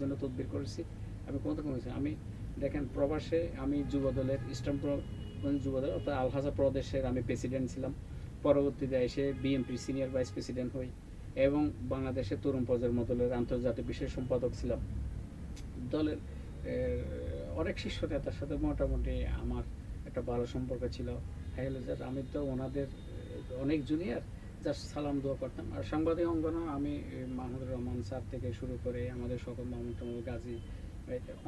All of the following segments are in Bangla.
জন্য তদবির করেছি। আমি কত কমেছি আমি দেখেন, প্রবাসে আমি যুব দলের, ইস্টার্ন মানে যুব দল অর্থাৎ আলহাজা প্রদেশের আমি প্রেসিডেন্ট ছিলাম। পরবর্তীতে এসে বিএনপি সিনিয়র ভাইস প্রেসিডেন্ট হই এবং বাংলাদেশের তরুণ প্রজন্ম দলের আন্তর্জাতিক বিশেষ সম্পাদক ছিলাম। দলের অনেক শীর্ষ নেতার সাথে মোটামুটি আমার একটা ভালো সম্পর্ক ছিল। হ্যালো আমি তো ওনাদের অনেক জুনিয়র জাস্ট সালাম দোয়া করতাম। আর সাংবাদিক অঙ্গনও আমি মাহমুদুর রহমান স্যার থেকে শুরু করে আমাদের সকল মাহমুদ টামুদ গাজী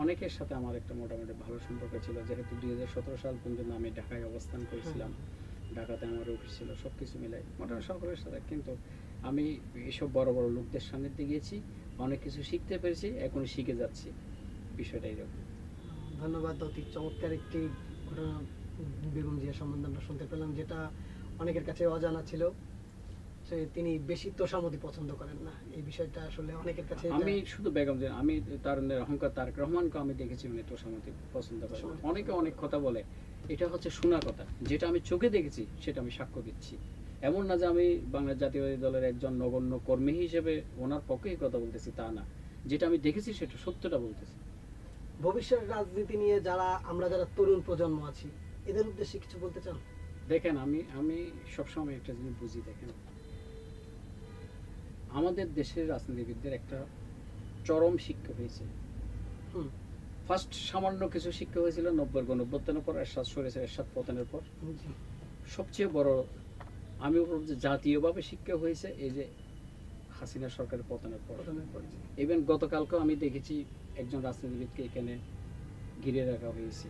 অনেকের সাথে আমার একটা মোটামুটি ভালো সম্পর্ক ছিল। যেহেতু দুই হাজার সতেরো সাল পর্যন্ত আমি ঢাকায় অবস্থান করেছিলাম ঢাকাতে আমার অফিস ছিল সব কিছু মিলাই। মোটামুটি সকলের সাথে কিন্তু আমি এসব বড় বড় লোকদের সান্নিধ্যে গিয়েছি অনেক কিছু শিখতে পেরেছি এখন শিখে যাচ্ছি। বিষয়টা এইরকম। ধন্যবাদ অতি চমৎকার একটি ঘটনা বেগম জিয়া সম্বন্ধে আমরা শুনতে পেলাম যেটা অনেকের কাছে অজানা ছিল। তিনি বেশি তোষামতি পছন্দ করেন না। এই বিষয়টা আসলে অনেকের কাছে আমি শুধু বেগম যে আমি তার অহংকার তারেক রহমানকে আমি দেখেছি উনি তোষামতি পছন্দ করে তোষামতি। অনেকে অনেক কথা বলে। এটা হচ্ছে শোনা কথা। যেটা আমি চোখে দেখেছি সেটা আমি সাক্ষ্য দিচ্ছি। এমন না যে আমি বাংলা জাতীয়বাদী দলের একজন নগণ্য কর্মী হিসেবে ওনার পক্ষেই কথা বলতেছি তা না। যেটা আমি দেখেছি সেটা সত্যটা বলতেছি। ভবিষ্যৎ রাজনীতি নিয়ে যারা আমরা যারা তরুণ প্রজন্ম আছি এদের উদ্দেশ্যে কিছু বলতে চান? দেখেন আমি আমি সবসময় একটা জিনিস বুঝি দেখেন। আমাদের দেশের রাজনীতিবিদদের একটা চরম শিক্ষা হয়েছে। হুম। ফার্স্ট সামান্য কিছু শিক্ষা হয়েছিল নব্বই গণঅভ্যুত্থানের পর এরশাদ সরেছে এরশাদ পতনের পর। সবচেয়ে বড় আমি বলব যে জাতীয়ভাবে শিক্ষা হয়েছে এই যে হাসিনা সরকারের পতনের পর। ইভেন গতকালকেও আমি দেখেছি একজন রাজনীতিবিদকে এখানে ঘিরে রাখা হয়েছে।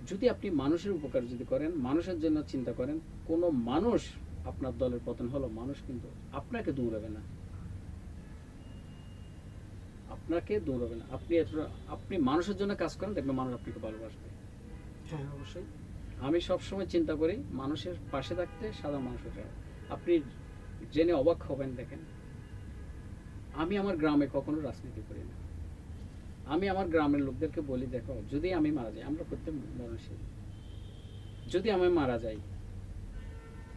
যদি আপনি মানুষের উপকার যদি করেন মানুষের জন্য চিন্তা করেন কোনো মানুষ আপনার দলের পতন হলো মানুষ কিন্তু আপনাকে দৌড়াবে না। আপনাকে দৌড়াবে না। আপনি এত- আপনি মানুষের জন্য কাজ করেন দেখবেন মানুষ আপনাকে ভালোবাসবে। হ্যাঁ অবশ্যই। আমি সবসময় চিন্তা করি মানুষের পাশে থাকতে সাধারণ মানুষের। আপনি জেনে অবাক হবেন দেখেন। আমি আমার গ্রামে কখনো রাজনীতি করি না। আমি আমার গ্রামের লোকদেরকে বলি দেখো যদি আমি মারা যাই আমরা প্রত্যেক মরণশীল যদি আমি মারা যাই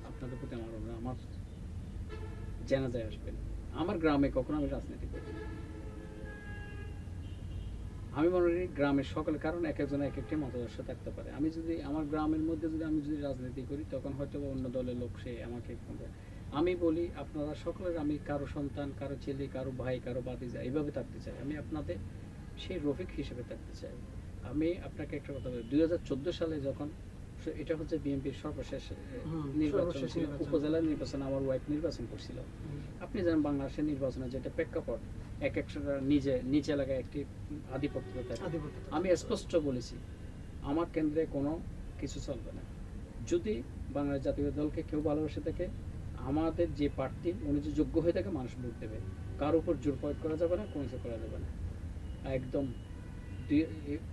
আপনাদের প্রতি আমার আমার জানাজায় আসবেন আমার গ্রামে কখনো আমি রাজনীতি করি না। আমি মনে করি গ্রামের সকল কারণ এক একজন এক একটি মতাদর্শ থাকতে পারে। আমি যদি আমার গ্রামের মধ্যে যদি আমি যদি রাজনীতি করি, তখন হয়তো অন্য দলের লোক সে আমাকে। আমি বলি, আপনারা সকলের, আমি কারও সন্তান, কারও ছেলে, কারও ভাই, কারও বাতিজা এইভাবে থাকতে চাই। আমি আপনাদের সেই রফিক হিসেবে থাকতে চাই। আমি আপনাকে একটা কথা বলি, দুই হাজার চোদ্দ সালে যখন এটা হচ্ছে বিএনপির সর্বশেষ নির্বাচন ছিল উপজেলা নির্বাচন আমার ওয়াইফ নির্বাচন করছিল। আপনি জানেন বাংলাদেশের নির্বাচনে যেটা প্রেক্ষাপট এক একটা নিজে নিচ এলাকায় একটি আধিপত্য আমি স্পষ্ট বলেছি আমার কেন্দ্রে কোনো কিছু চলবে না। যদি বাংলাদেশ জাতীয় দলকে কেউ ভালোবাসে থাকে আমাদের যে প্রার্থী উনি যে যোগ্য হয়ে থাকে মানুষ ভোট দেবে। কার উপর জোর প্রয়োগ করা যাবে না কোনো কিছু করা যাবে না। একদম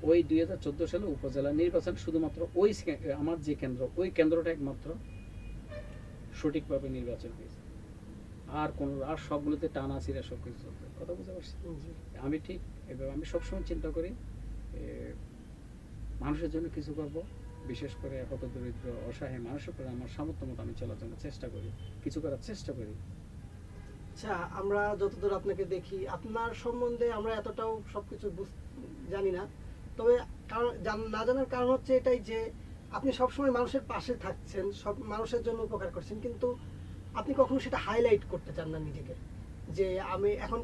ওই দুই হাজার চোদ্দ সালে উপজেলা নির্বাচন শুধুমাত্র ওই আমার যে কেন্দ্র ওই কেন্দ্রটা একমাত্র সঠিকভাবে নির্বাচন হয়েছে। আর কোনো আর সবগুলোতে টানা ছিঁড়া সব কিছু চলতে কথা বুঝতে পারছি আমি ঠিক এবার আমি সবসময় চিন্তা করি মানুষের জন্য কিছু করব বিশেষ করে হত দরিদ্র অসহায় মানুষের উপরে আমার সামর্থ্য মতো আমি চলার জন্য চেষ্টা করি কিছু করার চেষ্টা করি। আচ্ছা আমরা যতদূর আপনাকে দেখি, আপনার সম্বন্ধে আমরা এতটাও সবকিছু জানি না। তবে কারণ না জানার কারণ হচ্ছে এটাই যে, আপনি সবসময় মানুষের পাশে থাকছেন, সব মানুষের জন্য উপকার করছেন, কিন্তু আপনি কখনো সেটা হাইলাইট করতে চান না নিজেকে। যে আমি এখন